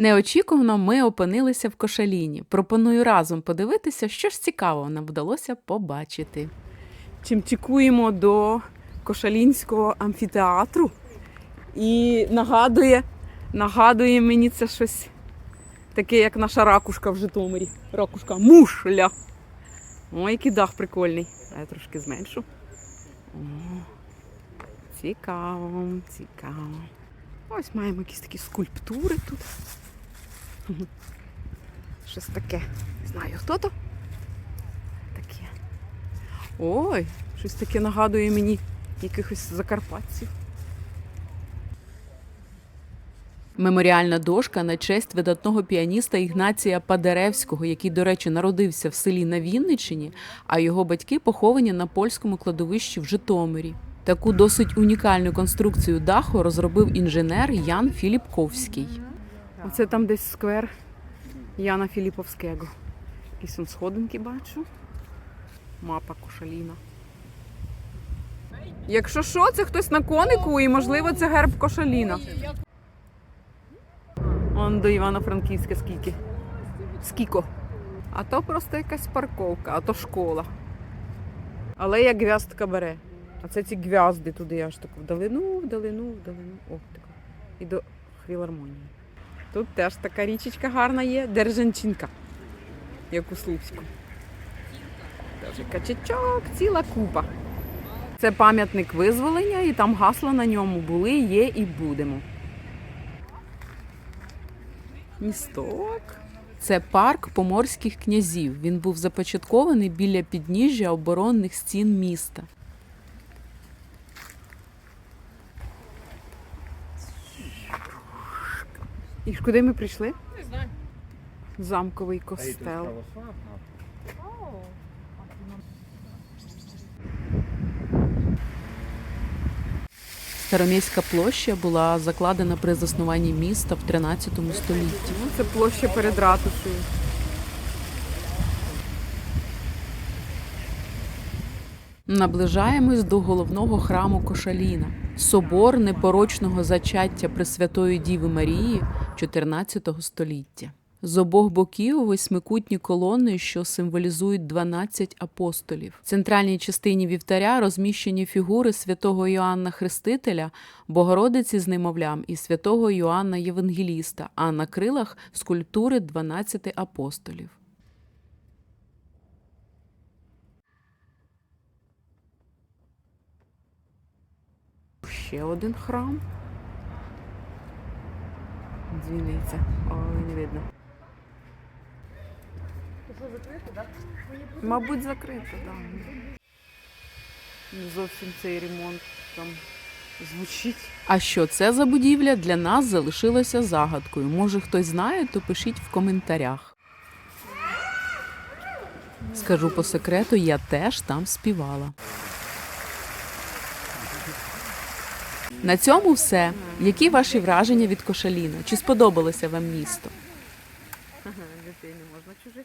Неочікувано ми опинилися в Кошаліні. Пропоную разом подивитися, що ж цікавого нам вдалося побачити. Чимчикуємо до Кошалінського амфітеатру. І нагадує, нагадує мені це щось таке, як наша ракушка в Житомирі. Ракушка мушля. Ой, який дах прикольний. Я трошки зменшу. О, цікаво, цікаво. Ось маємо якісь такі скульптури тут. Щось таке. Не знаю, хто то? Таке. Ой, щось таке нагадує мені якихось закарпатців. Меморіальна дошка на честь видатного піаніста Ігнація Падеревського, який, до речі, народився в селі на Вінниччині, а його батьки поховані на польському кладовищі в Житомирі. Таку досить унікальну конструкцію даху розробив інженер Ян Філіпковський. Оце там десь сквер Яна Філіповського. Якісь он сходинки бачу. Мапа Кошаліна. Якщо що, це хтось на конику, і можливо це герб Кошаліна. Он до Івано-Франківська скільки. Скіко. А то просто якась парковка, а то школа. Але як гвяздка бере. А це ці гвязди туди аж так вдалину, вдалину, вдалину. О, так. І до філармонії. Тут теж така річечка гарна є. Держанчинка. Як у Слуцьку. Теж качачок, ціла купа. Це пам'ятник визволення, і там гасла на ньому були, є і будемо. Місток. Це парк поморських князів. Він був започаткований біля підніжжя оборонних стін міста. І куди ми прийшли? Не знаю. Замковий костел. Староміська площа була закладена при заснуванні міста в 13 столітті. Ну, це площа перед ратушею. Наближаємось до головного храму Кошаліна, собор непорочного зачаття Пресвятої Діви Марії 14 століття. З обох боків восьмикутні колони, що символізують 12 апостолів. В центральній частині вівтаря розміщені фігури святого Йоанна Хрестителя, Богородиці з немовлям і святого Йоанна Євангеліста, а на крилах скульптури 12 апостолів. Ще один храм. Дзвіниця, але не видно. Мабуть, закрито, так. Да. Не зовсім цей ремонт там звучить. А що це за будівля для нас залишилося загадкою. Може хтось знає, то пишіть в коментарях. Скажу по секрету, я теж там співала. На цьому все. Які ваші враження від Кошаліна? Чи сподобалося вам місто? Дітей не можна чужих.